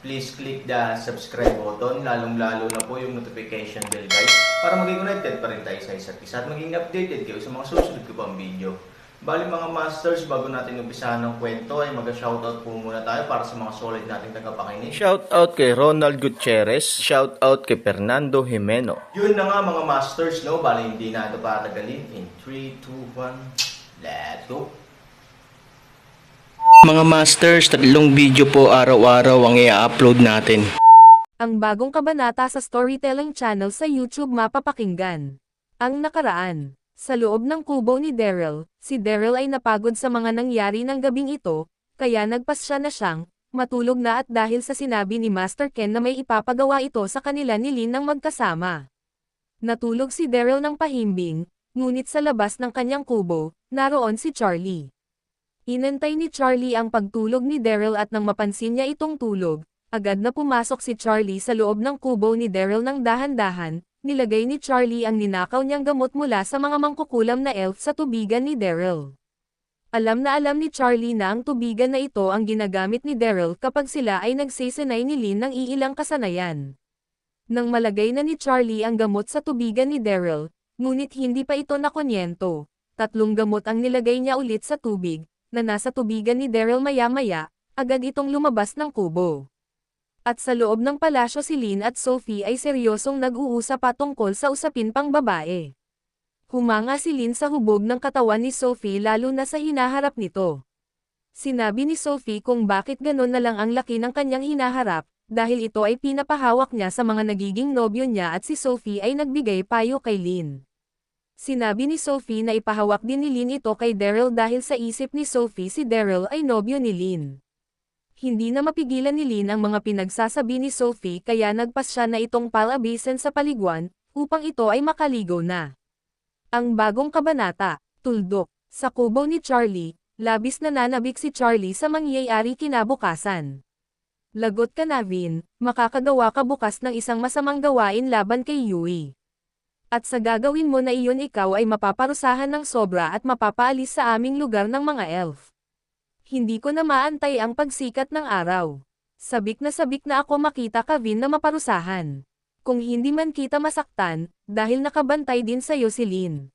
please click the subscribe button, lalong-lalo na po yung notification bell guys, para maging connected pa rin tayo sa isa't isa at maging updated kayo sa mga susunod ko pang video. Bali mga masters, bago natin umpisahan ng kwento ay mag-shoutout po muna tayo para sa mga solid nating tagapakinig. Shoutout kay Ronald Gutierrez, shoutout kay Fernando Jimeno. Yun na nga mga masters, no? Bali hindi na ito patagalin. In 3, 2, 1, let's go! Mga masters, tatlong video po araw-araw ang i-upload natin. Ang bagong kabanata sa storytelling channel sa YouTube mapapakinggan. Ang nakaraan. Sa loob ng kubo ni Daryl, si Daryl ay napagod sa mga nangyari ng gabing ito, kaya nagpasya na siyang, matulog na at dahil sa sinabi ni Master Ken na may ipapagawa ito sa kanila ni Lin ng magkasama. Natulog si Daryl ng pahimbing, ngunit sa labas ng kanyang kubo, naroon si Charlie. Inantay ni Charlie ang pagtulog ni Daryl at nang mapansin niya itong tulog, agad na pumasok si Charlie sa loob ng kubo ni Daryl ng dahan-dahan, nilagay ni Charlie ang ninakaw niyang gamot mula sa mga mangkukulam na elf sa tubigan ni Daryl. Alam na alam ni Charlie na ang tubigan na ito ang ginagamit ni Daryl kapag sila ay nagsisinay ni Lin ng iilang kasanayan. Nang malagay na ni Charlie ang gamot sa tubigan ni Daryl, ngunit hindi pa ito nakunyento, tatlong gamot ang nilagay niya ulit sa tubig, na nasa tubigan ni Daryl maya-maya, agad itong lumabas ng kubo. At sa loob ng palasyo si Lin at Sophie ay seryosong nag-uusap patungkol sa usapin pang babae. Humanga si Lin sa hubog ng katawan ni Sophie lalo na sa hinaharap nito. Sinabi ni Sophie kung bakit ganon na lang ang laki ng kanyang hinaharap, dahil ito ay pinapahawak niya sa mga nagiging nobyo niya at si Sophie ay nagbigay payo kay Lin. Sinabi ni Sophie na ipahawak din ni Lin ito kay Daryl dahil sa isip ni Sophie si Daryl ay nobyo ni Lin. Hindi na mapigilan ni Lin ang mga pinagsasabi ni Sophie kaya nagpas siya na itong palabisan sa paliguan, upang ito ay makaligo na. Ang bagong kabanata, tuldok, sa kubo ni Charlie, labis na nanabik si Charlie sa mangyayari kinabukasan. Lagot ka na Vin, makakagawa ka bukas ng isang masamang gawain laban kay Yui. At sa gagawin mo na iyon ikaw ay mapaparusahan ng sobra at mapapaalis sa aming lugar ng mga elf. Hindi ko na maantay ang pagsikat ng araw. Sabik na sabik na ako makita ka Vin na maparusahan. Kung hindi man kita masaktan, dahil nakabantay din sa'yo si Lin.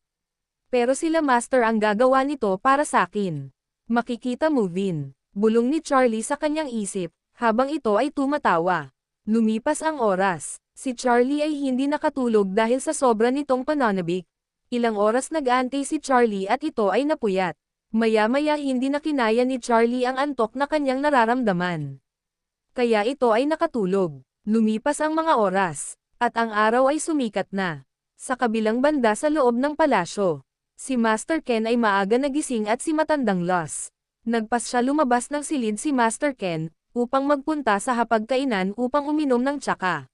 Pero sila master ang gagawa nito para sakin. Makikita mo Vin, bulong ni Charlie sa kanyang isip, habang ito ay tumatawa. Lumipas ang oras. Si Charlie ay hindi nakatulog dahil sa sobra nitong pananabik. Ilang oras nag-aantay si Charlie at ito ay napuyat. Maya-maya hindi na kinaya ni Charlie ang antok na kanyang nararamdaman. Kaya ito ay nakatulog. Lumipas ang mga oras, at ang araw ay sumikat na. Sa kabilang banda sa loob ng palasyo, si Master Ken ay maaga nagising at si Matandang Los. Nagpas siya lumabas ng silid si Master Ken, upang magpunta sa hapagkainan upang uminom ng tsaka.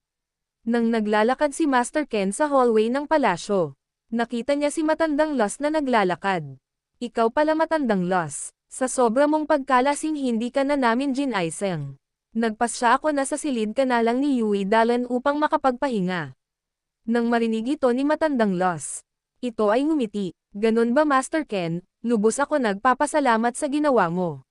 Nang naglalakad si Master Ken sa hallway ng palasyo, nakita niya si Matandang Los na naglalakad. Ikaw pala Matandang Los, sa sobra mong pagkalasing hindi ka na namin ginaiseng. Nagpas siya ako na sa silid ka na lang ni Yui Dalan upang makapagpahinga. Nang marinig ito ni Matandang Los, ito ay ngumiti, ganun ba Master Ken, lubos ako nagpapasalamat sa ginawa mo.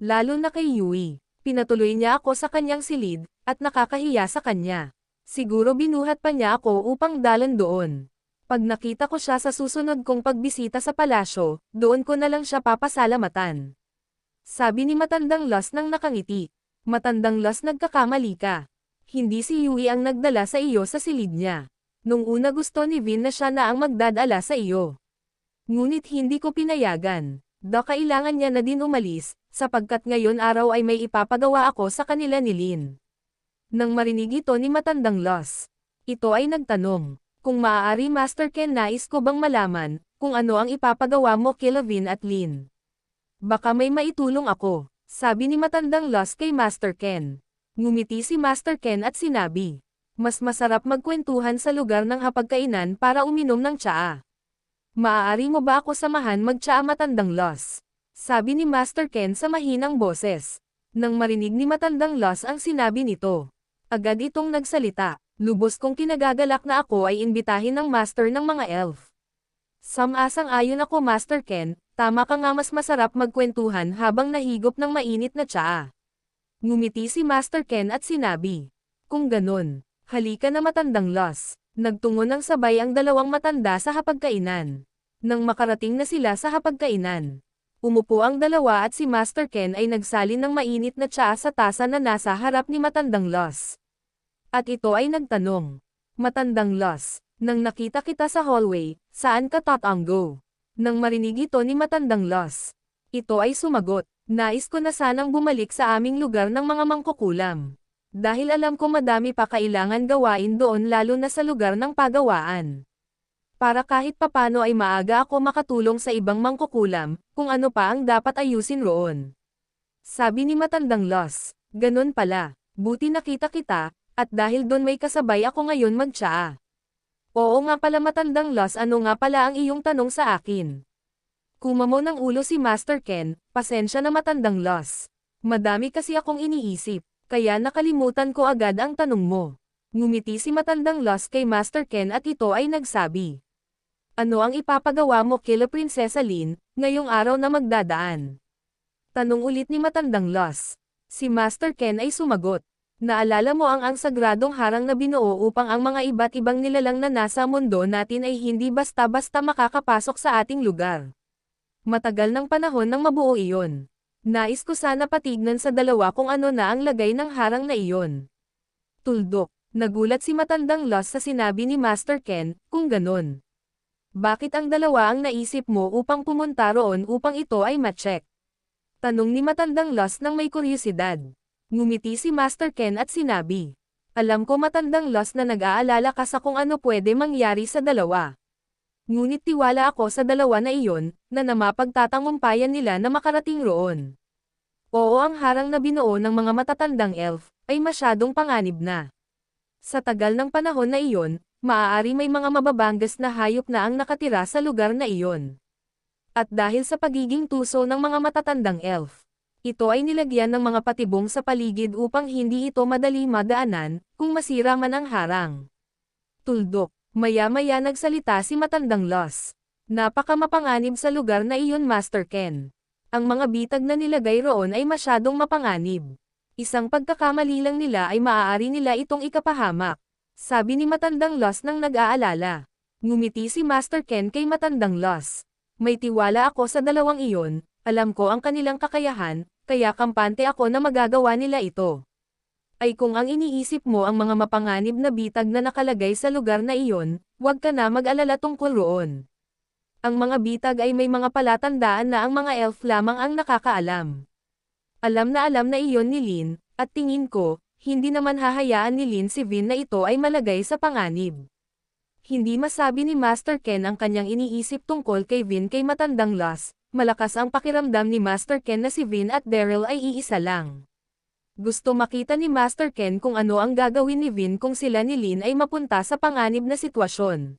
Lalo na kay Yui, pinatuloy niya ako sa kanyang silid, at nakakahiya sa kanya. Siguro binuhat pa niya ako upang dalan doon. Pag nakita ko siya sa susunod kong pagbisita sa palasyo, doon ko na lang siya papasalamatan. Sabi ni Matandang Los nang nakangiti. Matandang Los nagkakamali ka. Hindi si Yui ang nagdala sa iyo sa silid niya. Nung una gusto ni Vin na siya na ang magdadala sa iyo. Ngunit hindi ko pinayagan. Da kailangan niya na din umalis, sapagkat ngayon araw ay may ipapagawa ako sa kanila ni Lin. Nang marinig ito ni Matandang Los, ito ay nagtanong, kung maaari Master Ken nais ko bang malaman, kung ano ang ipapagawa mo kila Vin at Lin. Baka may maitulong ako, sabi ni Matandang Los kay Master Ken. Ngumiti si Master Ken at sinabi, Mas masarap magkwentuhan sa lugar ng hapagkainan para uminom ng tsaa. Maaari mo ba ako samahan magtsaa matandang Los? Sabi ni Master Ken sa mahinang boses. Nang marinig ni matandang Los ang sinabi nito. Agad itong nagsalita. Lubos kong kinagagalak na ako ay imbitahin ng master ng mga elf. Samasang ayon ako Master Ken, tama ka nga mas masarap magkwentuhan habang nahigop ng mainit na tsaa. Ngumiti si Master Ken at sinabi. Kung ganun, halika na matandang Los. Nagtungo ng sabay ang dalawang matanda sa hapagkainan. Nang makarating na sila sa hapagkainan, umupo ang dalawa at si Master Ken ay nagsalin ng mainit na tsaa sa tasa na nasa harap ni matandang Los. At ito ay nagtanong, Matandang Los, nang nakita kita sa hallway, saan ka tatanggo? Nang marinig ito ni Matandang Los, ito ay sumagot, nais ko na sanang bumalik sa aming lugar ng mga mangkukulam. Dahil alam ko madami pa kailangan gawain doon lalo na sa lugar ng pagawaan. Para kahit papano ay maaga ako makatulong sa ibang mangkukulam, kung ano pa ang dapat ayusin roon. Sabi ni Matandang Los, ganun pala, buti nakita kita, at dahil doon may kasabay ako ngayon magtsaa. Oo nga pala Matandang Los ano nga pala ang iyong tanong sa akin. Kumamo ng ulo si Master Ken, pasensya na Matandang Los. Madami kasi akong iniisip, kaya nakalimutan ko agad ang tanong mo. Ngumiti si Matandang Los kay Master Ken at ito ay nagsabi. Ano ang ipapagawa mo kila Prinsesa Lin, ngayong araw na magdadaan? Tanong ulit ni Matandang Los. Si Master Ken ay sumagot. Naalala mo ang ang sagradong harang na binuo upang ang mga iba't ibang nilalang na nasa mundo natin ay hindi basta-basta makakapasok sa ating lugar. Matagal ng panahon nang mabuo iyon. Nais ko sana patignan sa dalawa kung ano na ang lagay ng harang na iyon. Tuldok, nagulat si Matandang Los sa sinabi ni Master Ken, kung ganon. Bakit ang dalawa ang naisip mo upang pumunta roon upang ito ay ma-check? Tanong ni Matandang Los nang may kuryosidad. Ngumiti si Master Ken at sinabi. Alam ko Matandang Los na nag-aalala ka sa kung ano pwede mangyari sa dalawa. Ngunit tiwala ako sa dalawa na iyon, na namapagtatangumpayan nila na makarating roon. Oo ang harang na binuo ng mga matatandang elf, ay masyadong panganib na. Sa tagal ng panahon na iyon, maaari may mga mababangas na hayop na ang nakatira sa lugar na iyon. At dahil sa pagiging tuso ng mga matatandang elf, ito ay nilagyan ng mga patibong sa paligid upang hindi ito madali madaanan, kung masira man ang harang. Tuldok, maya-maya nagsalita si Matandang Los. Napaka mapanganib sa lugar na iyon Master Ken. Ang mga bitag na nilagay roon ay masyadong mapanganib. Isang pagkakamali lang nila ay maaari nila itong ikapahamak. Sabi ni Matandang Los nang nag-aalala. Ngumiti si Master Ken kay Matandang Los. May tiwala ako sa dalawang iyon, alam ko ang kanilang kakayahan, kaya kampante ako na magagawa nila ito. Ay kung ang iniisip mo ang mga mapanganib na bitag na nakalagay sa lugar na iyon, huwag ka na mag-alala tungkol roon. Ang mga bitag ay may mga palatandaan na ang mga elf lamang ang nakakaalam. Alam na alam na iyon ni Lin, at tingin ko, hindi naman hahayaan ni Lin si Vin na ito ay malagay sa panganib. Hindi masabi ni Master Ken ang kanyang iniisip tungkol kay Vin kay matandang Los, malakas ang pakiramdam ni Master Ken na si Vin at Daryl ay iisa lang. Gusto makita ni Master Ken kung ano ang gagawin ni Vin kung sila ni Lin ay mapunta sa panganib na sitwasyon.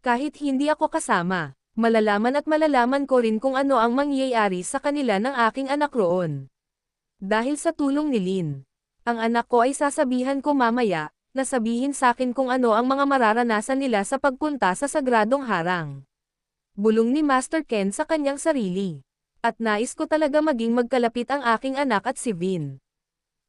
Kahit hindi ako kasama, malalaman at malalaman ko rin kung ano ang mangyayari sa kanila ng aking anak roon. Dahil sa tulong ni Lin, ang anak ko ay sasabihan ko mamaya, na sabihin sa akin kung ano ang mga mararanasan nila sa pagpunta sa sagradong harang. Bulong ni Master Ken sa kanyang sarili. At nais ko talaga maging magkalapit ang aking anak at si Vin.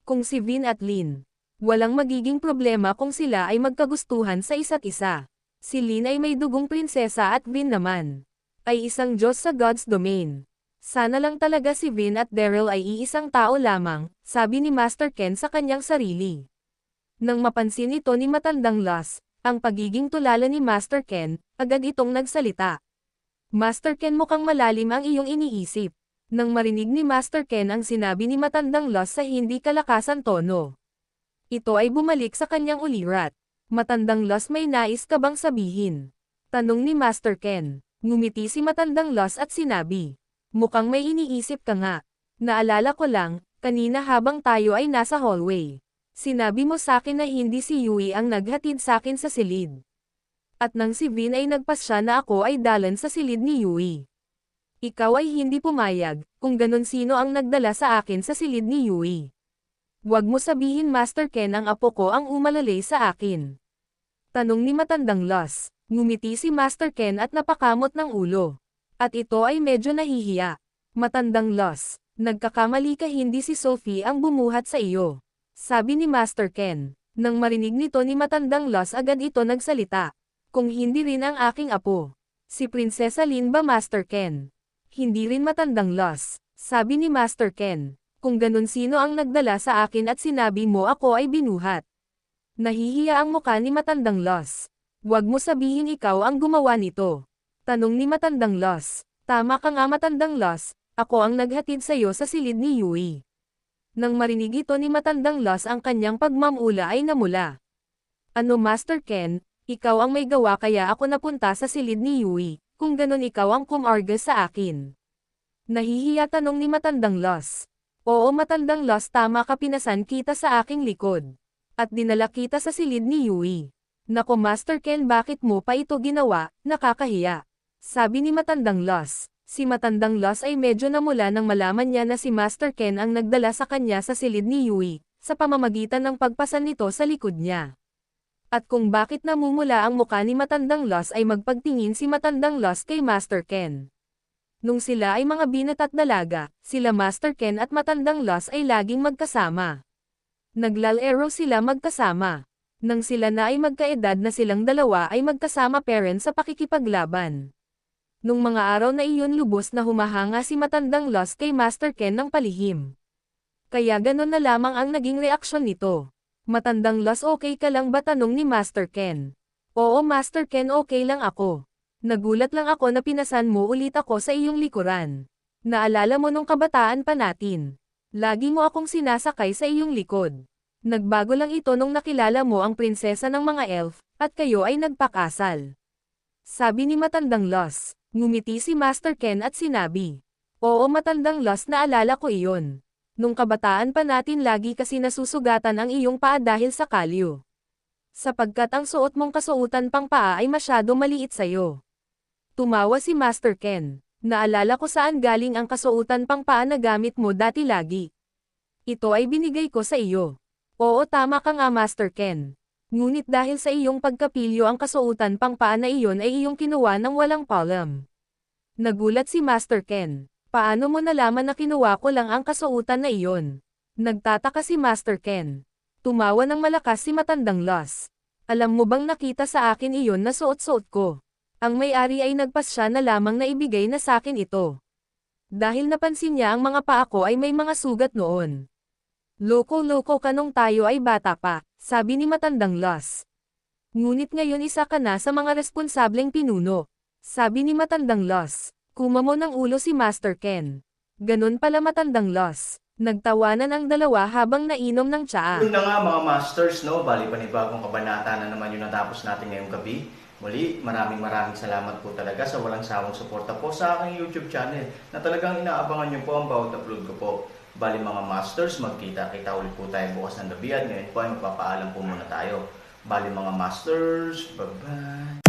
Kung si Vin at Lin, walang magiging problema kung sila ay magkagustuhan sa isa't isa. Si Lin ay may dugong prinsesa at Vin naman. Ay isang Diyos sa God's domain. Sana lang talaga si Vin at Daryl ay iisang tao lamang, sabi ni Master Ken sa kanyang sarili. Nang mapansin ito ni Matandang Los, ang pagiging tulala ni Master Ken, agad itong nagsalita. Master Ken mukhang malalim ang iyong iniisip. Nang marinig ni Master Ken ang sinabi ni Matandang Los sa hindi kalakasan tono. Ito ay bumalik sa kanyang ulirat. Matandang Los may nais ka bang sabihin? Tanong ni Master Ken. Ngumiti si Matandang Los at sinabi. Mukhang may iniisip ka nga. Naalala ko lang, kanina habang tayo ay nasa hallway. Sinabi mo sa akin na hindi si Yui ang naghatid sa akin sa silid. At nang si Vin ay nagpasya na ako ay dalan sa silid ni Yui. Ikaw ay hindi pumayag, kung ganon sino ang nagdala sa akin sa silid ni Yui. Huwag mo sabihin Master Ken ang apo ko ang umalalay sa akin. Tanong ni matandang Los. Ngumiti si Master Ken at napakamot ng ulo. At ito ay medyo nahihiya. Matandang Los. Nagkakamali ka hindi si Sophie ang bumuhat sa iyo. Sabi ni Master Ken. Nang marinig nito ni matandang Los agad ito nagsalita. Kung hindi rin ang aking apo. Si Prinsesa Lin ba Master Ken? Hindi rin matandang Los. Sabi ni Master Ken. Kung ganun sino ang nagdala sa akin at sinabi mo ako ay binuhat. Nahihiya ang muka ni matandang Los. Huwag mo sabihin ikaw ang gumawa nito. Tanong ni matandang Los. Tama ka nga matandang Los, ako ang naghatid sa iyo sa silid ni Yui. Nang marinig ito ni matandang Los ang kanyang pagmamula ay namula. Ano Master Ken, ikaw ang may gawa kaya ako napunta sa silid ni Yui, kung ganon ikaw ang kumarga sa akin. Nahihiya tanong ni matandang Los. Oo matandang Los tama ka pinasan kita sa aking likod. At dinala kita sa silid ni Yui. Nako Master Ken bakit mo pa ito ginawa, nakakahiya. Sabi ni matandang Los. Si matandang Los ay medyo namula nang malaman niya na si Master Ken ang nagdala sa kanya sa silid ni Yui, sa pamamagitan ng pagpasan nito sa likod niya. At kung bakit namumula ang muka ni matandang Los ay magpagtingin si matandang Los kay Master Ken. Nung sila ay mga binat at dalaga, sila Master Ken at matandang Los ay laging magkasama. Naglalaro sila magkasama. Nang sila na ay magkaedad na silang dalawa ay magkasama parents sa pakikipaglaban. Nung mga araw na iyon lubos na humahanga si matandang Los kay Master Ken ng palihim. Kaya ganon na lamang ang naging reaksyon nito. Matandang Los okay ka lang ba tanong ni Master Ken? Oo Master Ken okay lang ako. Nagulat lang ako na pinasan mo ulit ako sa iyong likuran. Naalala mo nung kabataan pa natin. Lagi mo akong sinasakay sa iyong likod. Nagbago lang ito nung nakilala mo ang prinsesa ng mga elf, at kayo ay nagpakasal. Sabi ni Matandang Los, ngumiti si Master Ken at sinabi. Oo Matandang Los naalala ko iyon. Nung kabataan pa natin lagi kasi nasusugatan ang iyong paa dahil sa kalyo. Sapagkat ang suot mong kasuotan pang paa ay masyado maliit sa'yo. Tumawa si Master Ken. Naalala ko saan galing ang kasuotan pang paa na gamit mo dati lagi. Ito ay binigay ko sa iyo. Oo tama ka nga Master Ken. Ngunit dahil sa iyong pagkapilyo ang kasuotan pang paa na iyon ay iyong kinuha ng walang palm. Nagulat si Master Ken. Paano mo nalaman na kinuha ko lang ang kasuotan na iyon? Nagtataka si Master Ken. Tumawa ng malakas si Matandang Los. Alam mo bang nakita sa akin iyon na suot-suot ko? Ang may-ari ay nagpasya na lamang na ibigay na sa akin ito. Dahil napansin niya ang mga paa ko ay may mga sugat noon. Loko-loko ka nung tayo ay bata pa, sabi ni Matandang Los. Ngunit ngayon isa ka na sa mga responsableng pinuno. Sabi ni Matandang Los. Kumamo ng ulo si Master Ken. Ganon pala Matandang Los. Nagtawanan ang dalawa habang nainom ng tsaa. Yun na nga mga masters, no? Bali panibagong kabanata na naman yung natapos natin ngayong gabi. Muli, maraming maraming salamat po talaga sa walang sawang suporta po sa aking YouTube channel na talagang inaabangan nyo po ang bawat upload ko po. Bali mga masters, magkita-kita ulit po tayo bukas ng gabi at ngayon po ay magpapaalam po muna tayo. Bali mga masters, bye-bye!